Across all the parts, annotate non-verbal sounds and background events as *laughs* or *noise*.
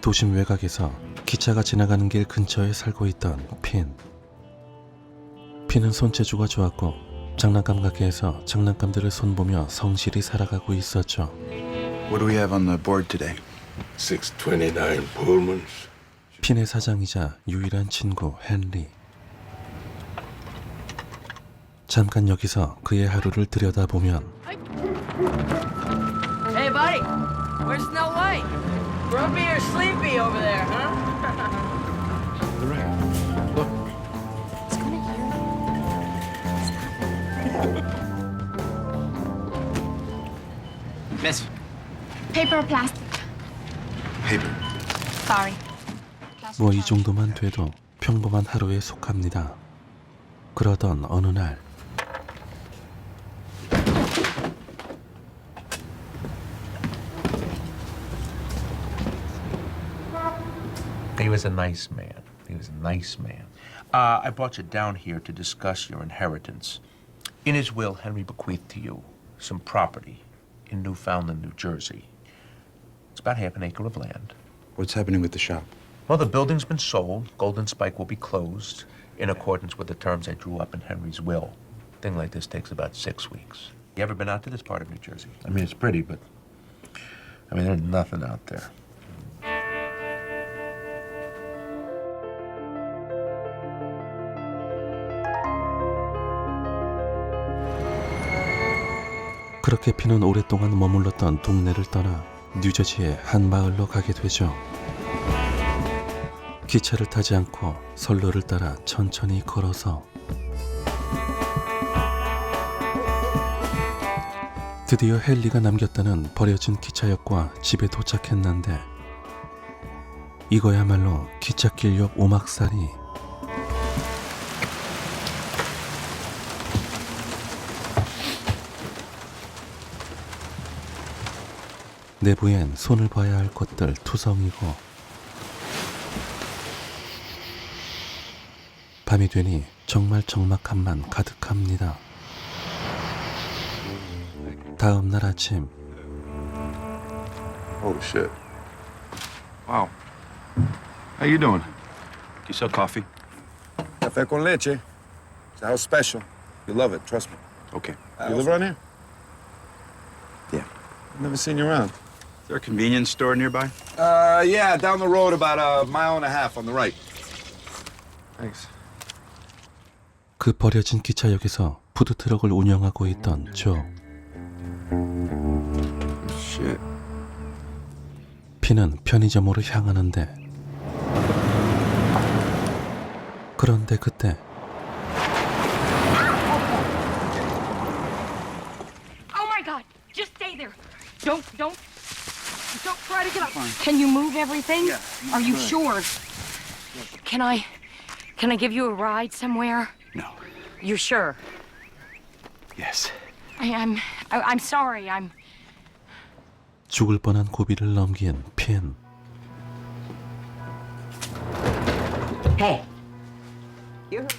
도심 외곽에서 기차가 지나가는 길 근처에 살고 있던 핀. 핀은 손재주가 좋았고 장난감 가게에서 장난감들을 손보며 성실히 살아가고 있었죠. What do we have on the board today? 629 Pullmans. 핀의 사장이자 유일한 친구 헨리. 잠깐 여기서 그의 하루를 들여다보면 Hey, buddy. Where's Snow White? Grumpy or sleepy over there, huh? He's gonna hear Miss. Paper or plastic? Paper. Sorry. 뭐이 정도만 돼도 평범한 하루에 속합니다. 그러던 어느 날 He was a nice man. He was a nice man. Uh, I brought you down here to discuss your inheritance. In his will, Henry bequeathed to you some property in Newfoundland, New Jersey. It's about half an acre of land. What's happening with the shop? Well, the building's been sold. Golden Spike will be closed in accordance with the terms I drew up in Henry's will. Thing like this takes about six weeks. You ever been out to this part of New Jersey? I mean, it's pretty, but I mean, there's nothing out there. 그렇게 피는 오랫동안 머물렀던 동네를 떠나 뉴저지의 한 마을로 가게 되죠. 기차를 타지 않고 선로를 따라 천천히 걸어서 드디어 헨리가 남겼다는 버려진 기차역과 집에 도착했는데 이거야말로 기찻길 옆 오막살이 내부엔 손을 봐야 할 것들 투성이고 밤이 되니 정말 적막함만 가득합니다. 다음 날 아침 Oh, shit. Wow. How you doing? Do you sell coffee? Café con leche. It's our special. You love it, trust me. Okay. You live around here? Yeah. Never seen you around. Is there a convenience store nearby? Uh, yeah, down the road about a mile and a half on the right. Thanks. 그 버려진 기차역에서 푸드 트럭을 운영하고 있던 조 Shit. 피는 편의점으로 향하는데 그런데 그때 Can you move everything? Are you sure? Can I, can I give you a ride somewhere? No. You're sure? Yes. I, I'm, I, I'm sorry. I'm. 죽을 뻔한 고비를 넘긴 핀 Hey. Good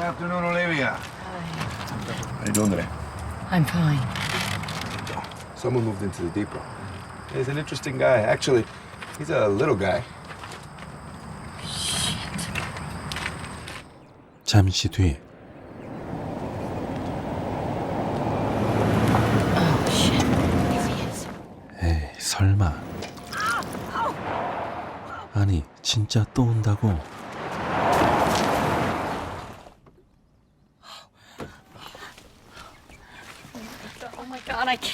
afternoon, Olivia. How you doing today? I'm fine. Someone moved into the depot. He's an interesting guy. Actually, he's a little guy. 잠시 뒤 Oh. 에이 설마 아니 진짜 또 온다고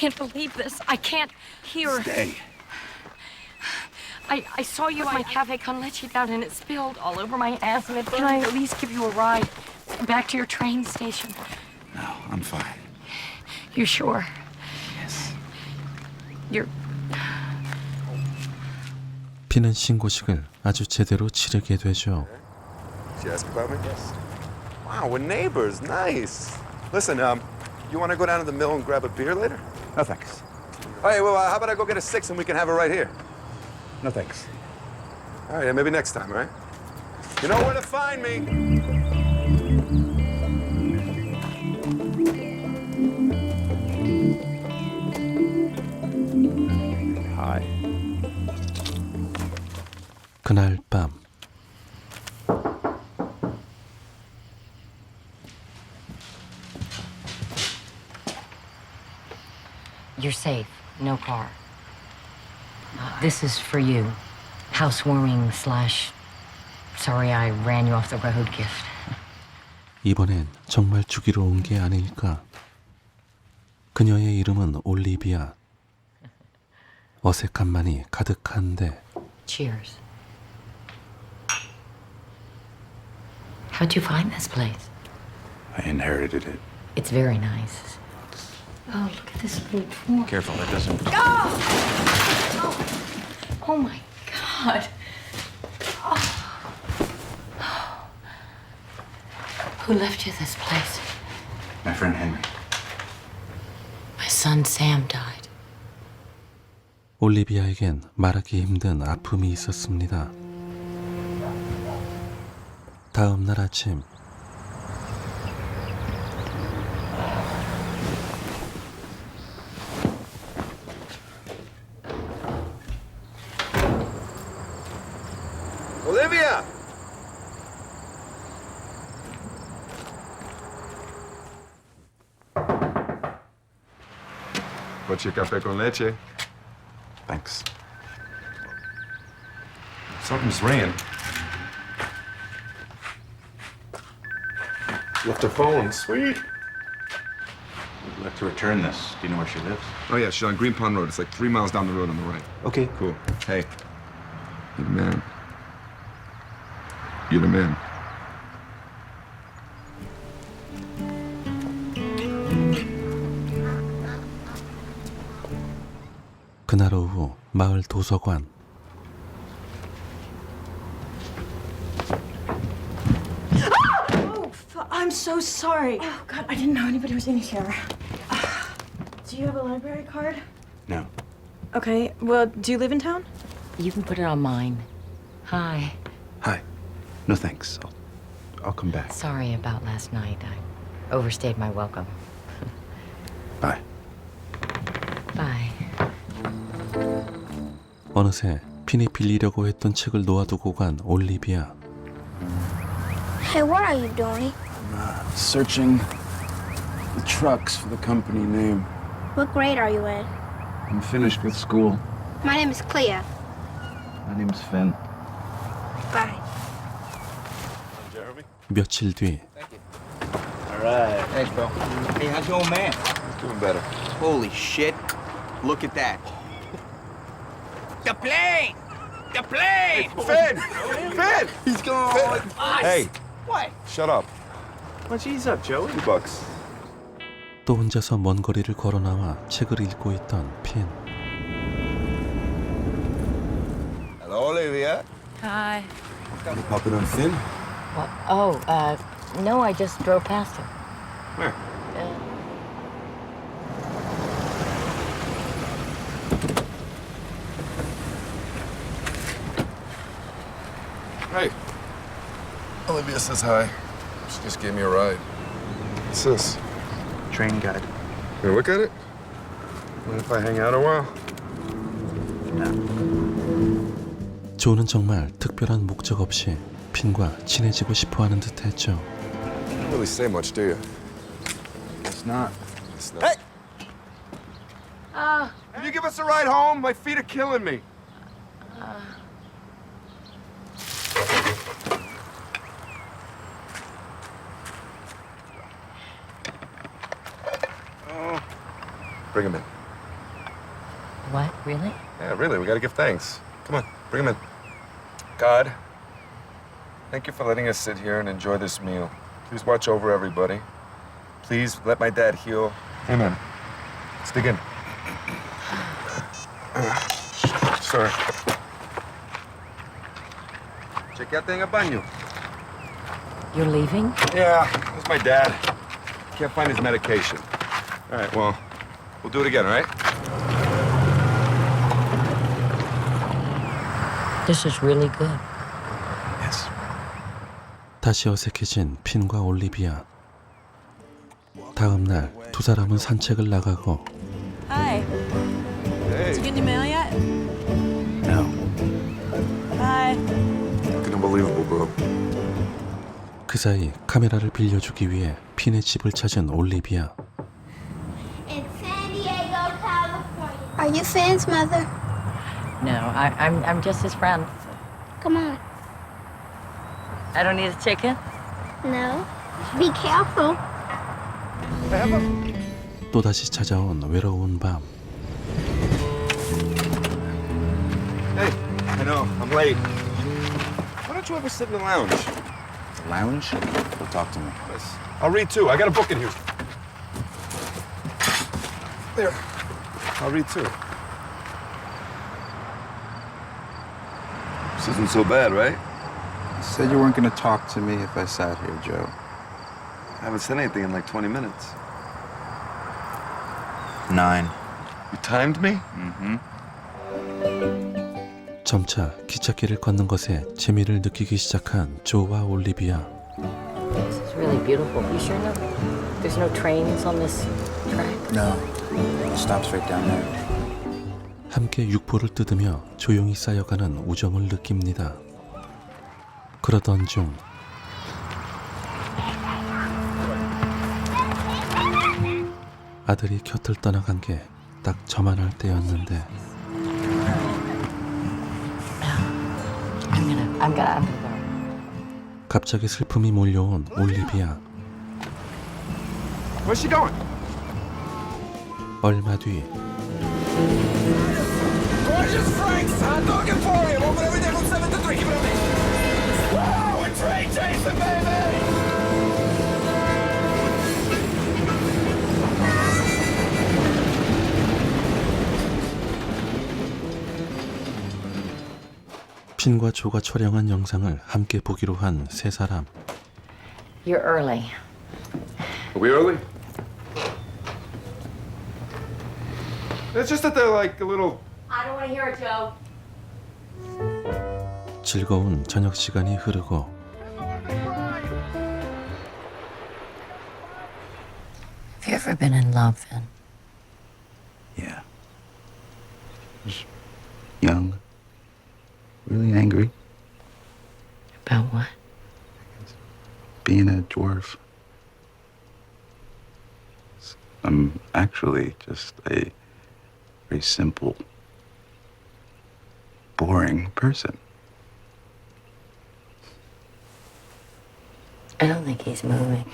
can't believe this. I can't hear. Hey. I, I saw you at my cafe con leche down and it spilled all over my ass and it Can I at least give you a ride back to your train station? No, I'm fine. You sure? Yes. You're 피는 신고식을 아주 제대로 치르게 되죠. Did you ask about me? Yes. Wow, we're neighbors. Nice. Listen, um, you want to go down to the mill and grab a beer later? No thanks. All right, well, uh, how about I go get a six and we can have it right here? No thanks. All right, yeah, maybe next time, all right? You know where to find me. Hi. 그날 This is for you. Housewarming slash. Sorry I ran you off the road gift. 이번엔 정말 주기로 온 게 아닐까. 그녀의 이름은 올리비아. 어색함만이 가득한데 Cheers. How'd you find this place? I inherited it. It's very nice. Oh, look at this little door. Careful, that doesn't. Oh my god. Oh. Who left you this place? My friend Henry. My son Sam died. 올리비아에겐 말하기 힘든 아픔이 있었습니다. 다음 날 아침 your café con leche? Thanks. Something's ringing. Left the phone. Sweet. Would like to return this. Do you know where she lives? Oh yeah, she's on Green Pond Road. It's like three miles down the road on the right. Okay. Cool. Hey, you're the man. You're the man. 그날 오후 마을 도서관 Oh, f- I'm so sorry. Oh, God, I didn't know anybody was in here. Do you have a library card? No. Okay, well, do you live in town? You can put it on mine. Hi. Hi. No thanks. I'll, I'll come back. Sorry about last night. I overstayed my welcome. 어느새 핀이 빌리려고 했던 책을 놓아두고 간 올리비아 Hey, what are you doing? Searching the trucks for the company name. What grade are you in? I'm finished with school. My name is Clea. My name's Finn. Bye. 며칠 뒤 Thanks, bro. Hey, how's your old man? Doing better. Holy shit. Look at that. The plane! The plane! Finn! Finn! He's going Hey, What? shut up. What's ease up, Joey? Two bucks. 또 혼자서 먼 거리를 걸어 나와 책을 읽고 있던 핀 Hello, Olivia. Hi. You popping on Finn? What? Oh, uh, no, I just drove past him. Where? Uh, Hey. Olivia says hi. She just gave me a ride. What's this? Train guide. Can I look at it? Mind if I hang out a while? 조는 정말 특별한 목적 없이 핀과 친해지고 싶어 하는 듯했죠. Don't really say much, do you? It's not. It's not. Hey! Can you give us a ride home? My feet are killing me. Oh. Really, we gotta give thanks. Come on, bring him in. God, thank you for letting us sit here and enjoy this meal. Please watch over everybody. Please let my dad heal. Amen. Let's dig in. Sorry. Chequeate en el baño. You're leaving? Yeah, that's my dad. Can't find his medication. All right, well, we'll do it again, all right? This is really good. Yes. 다시 어색해진 핀과 올리비아. 다음 날 두 사람은 산책을 나가고 Hi. Did you get any mail yet? No. Bye. Fucking unbelievable, bro. 그 사이 카메라를 빌려주기 위해 핀의 집을 찾은 올리비아. Are you fans, mother? No, I, I'm, I'm just his friend. Come on. I don't need a ticket. No. Be careful. 또다시 찾아온 외로운 밤. Hey, I know, I'm late. Why don't you ever sit in the lounge? Lounge? Go talk to me. Yes. I'll read too. I got a book in here. There. I'll read too. This isn't so bad, right? You said you weren't going to talk to me if I sat here, Joe. I haven't said anything in like 20 minutes. Nine. You timed me? Mm-hmm. 점차 기찻길을 걷는 것에 재미를 느끼기 시작한 조와 올리비아. This is really beautiful. You sure no? There's no trains on this track? No. It stops right down there. 함께 육포를 뜯으며 조용히 쌓여가는 우정을 느낍니다. 그러던 중 아들이 곁을 떠나간 게 딱 저만 할 때였는데 I'm gonna go. 갑자기 슬픔이 몰려온 올리비아. 얼마 뒤 Gorgeous Frank's hot dog emporium. Open every day from 7 to 3. Keep it up, man. Wow, a train chasing, baby! 핀과 조가 촬영한 영상을 함께 보기로 한 세 사람. You're early. Are we early? It's just that they're like a little. I don't want to hear it, Joe. 즐거운 저녁 시간이 흐르고 Have you ever been in love, Vin? Yeah. Was young. Really angry. About what? Being a dwarf. I'm actually just a very simple, boring person. I don't think he's moving.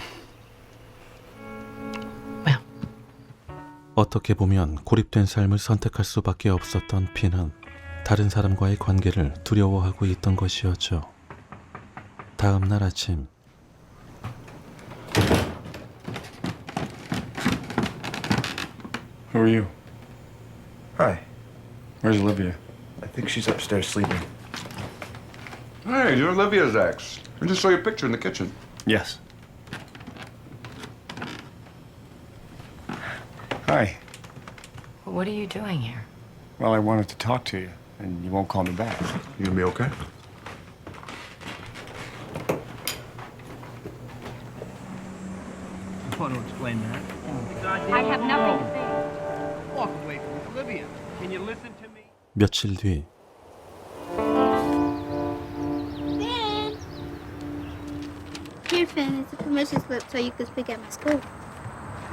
Well, 어떻게 보면 고립된 삶을 선택할 수밖에 없었던 핀은 다른 사람과의 관계를 두려워하고 있던 것이었죠. 다음 날 아침 Who are you? Hi. Where's Olivia? I think she's upstairs sleeping. Hey, you're Olivia's ex. I just saw your picture in the kitchen. Yes. Hi. what are you doing here? Well, I wanted to talk to you, and you won't call me back. You gonna be okay? I want to explain that. I have nothing 며칠 뒤 Finn! Here, Finn, it's a permission slip so you can speak at my school.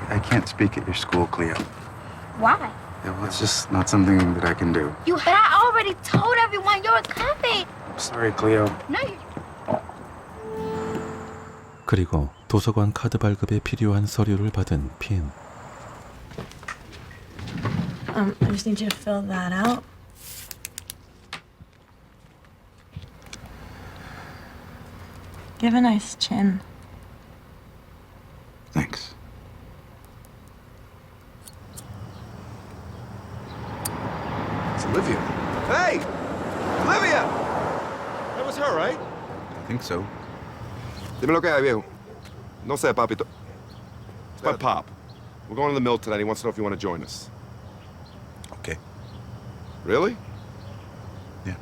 I can't speak at your school, Cleo. Why? Yeah, well, it's just not something that I can do. You, but I already told everyone you're coming. I'm sorry, Cleo. No, you. 그리고 도서관 카드 발급에 필요한 서류를 받은 핀. Um, I just need you to fill that out. You have a nice chin. Thanks. It's Olivia. Hey! Olivia! That was her, right? I think so. Dime lo que hay, viejo. No sé, papito. It's my pop. We're going to the mill tonight. He wants to know if you want to join us. Okay. Really? Yeah.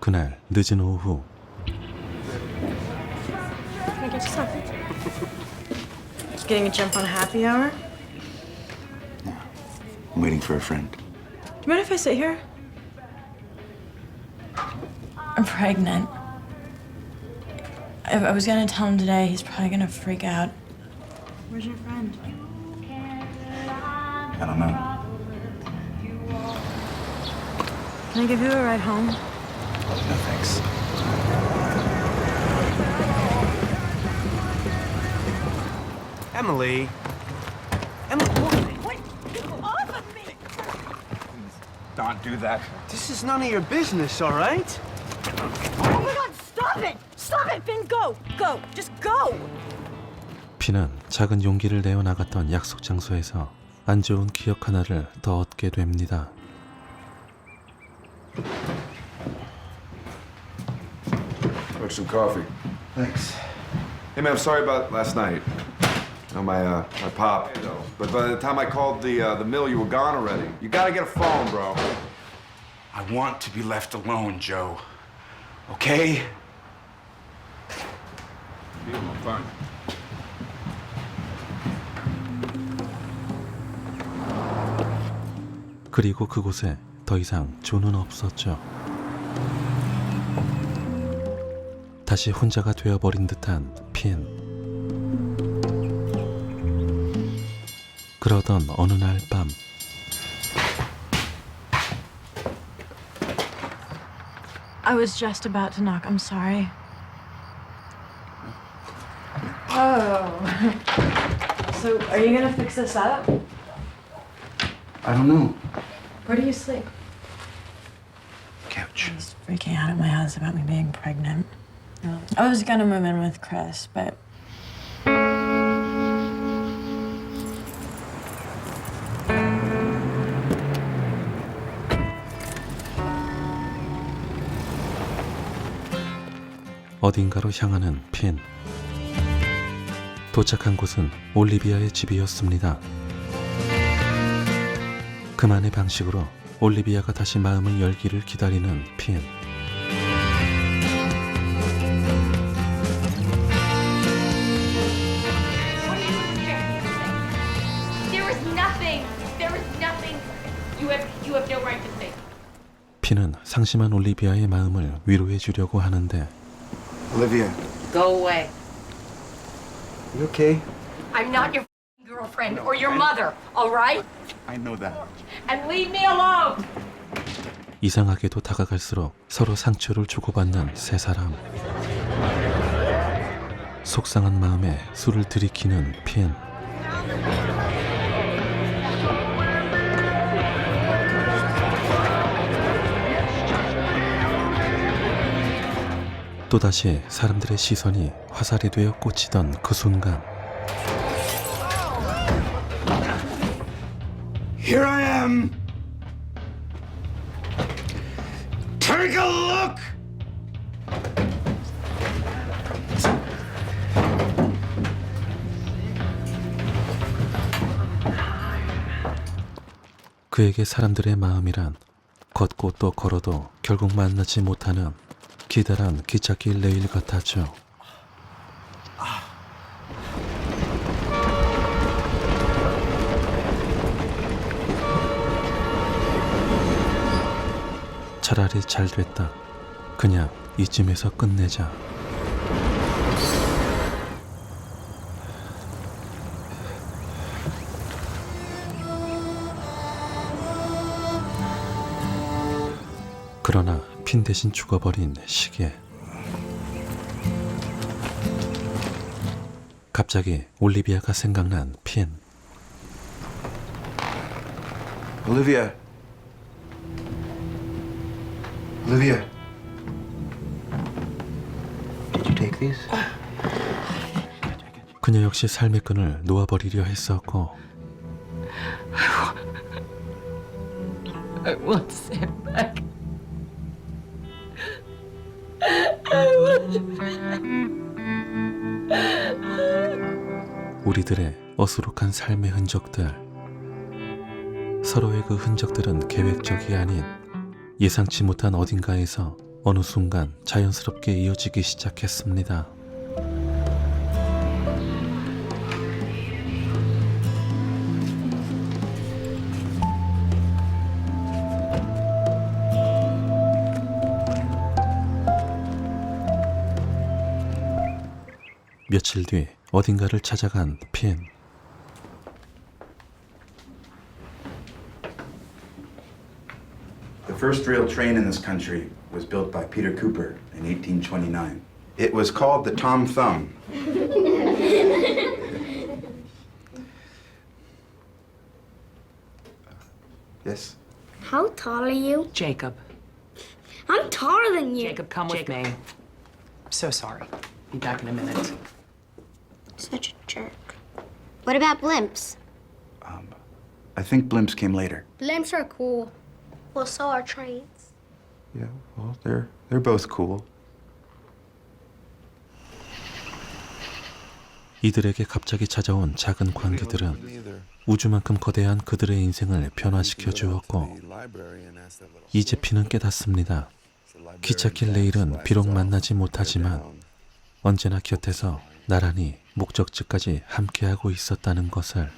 그날 늦은 오후 can I get? Just getting a jump on happy hour? No. I'm waiting for a friend. Do you mind if I sit here? I'm pregnant. If I was gonna tell him today, he's probably gonna freak out. Where's your friend? I don't know. Can I give you a ride home? No thanks. Emily. Emily, what? Get off of me! Don't do that. This is none of your business, all right? Oh my god, stop it! Stop it, Finn, go! Go! Just go! 핀은 작은 용기를 내어 나갔던 약속 장소에서 안 좋은 기억 하나를 더 얻게 됩니다. Like some coffee. Thanks. Hey man, I'm sorry about last night. You know, my uh, my pop. But by the time I called the uh, the mill, you were gone already. You gotta get a phone, bro. I want to be left alone, Joe. Okay? Fine. 그리고 그곳에 더 이상 조는 없었죠. 다시 혼자가 되어버린 듯한 핀. 그러던 어느 날 밤, I was just about to knock. I'm sorry. Oh. So, are you gonna fix this up? I don't know. Where do you sleep? Couch. He's freaking out at my house about me being pregnant. I was gonna move in with Chris, but 어딘가로 향하는 핀. 도착한 곳은 올리비아의 집이었습니다. 그만의 방식으로 올리비아가 다시 마음을 열기를 기다리는 핀. 핀은 상심한 올리비아의 마음을 위로해 주려고 하는데 Olivia, Go away. you okay? I'm not your girlfriend or your mother, all right? I know that. And leave me alone. 이상하게도 다가갈수록 서로 상처를 주고받는 세 사람. 속상한 마음에 술을 들이키는 핀. 또다시 사람들의 시선이 화살이 되어 꽂히던 그 순간 Here I am. Take a look. 그에게 사람들의 마음이란 걷고 또 걸어도 결국 만나지 못하는 기다란 기찻길 레일 같았죠. 차라리 잘 됐다. 그냥 이쯤에서 끝내자. 그러나 핀 대신 죽어버린 시계. 갑자기 올리비아가 생각난 핀. Olivia. Olivia. Did you take these? 그녀 역시 삶의 끈을 놓아버리려 했었고 I want Sam back. 우리들의 어수룩한 삶의 흔적들. 서로의 그 흔적들은 계획적이 아닌 예상치 못한 어딘가에서 어느 순간 자연스럽게 이어지기 시작했습니다. 며칠 뒤 어딘가를 찾아간 핀. The first rail train in this country was built by Peter Cooper in 1829. It was called the Tom Thumb. *laughs* yes? How tall are you? Jacob. I'm taller than you. Jacob, come with me. I'm so sorry. Be back in a minute. Such a jerk. What about blimps? I think blimps came later. Blimps are cool. Well, so are trains. Yeah, well, they're they're both cool. 이들에게 갑자기 찾아온 작은 관계들은 우주만큼 거대한 그들의 인생을 변화시켜 주었고 이제 피는 깨닫습니다. 기찻길 내일은 비록 만나지 못하지만 언제나 곁에서 나란히 목적지까지 함께하고 있었다는 것을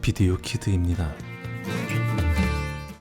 비디오 키드입니다.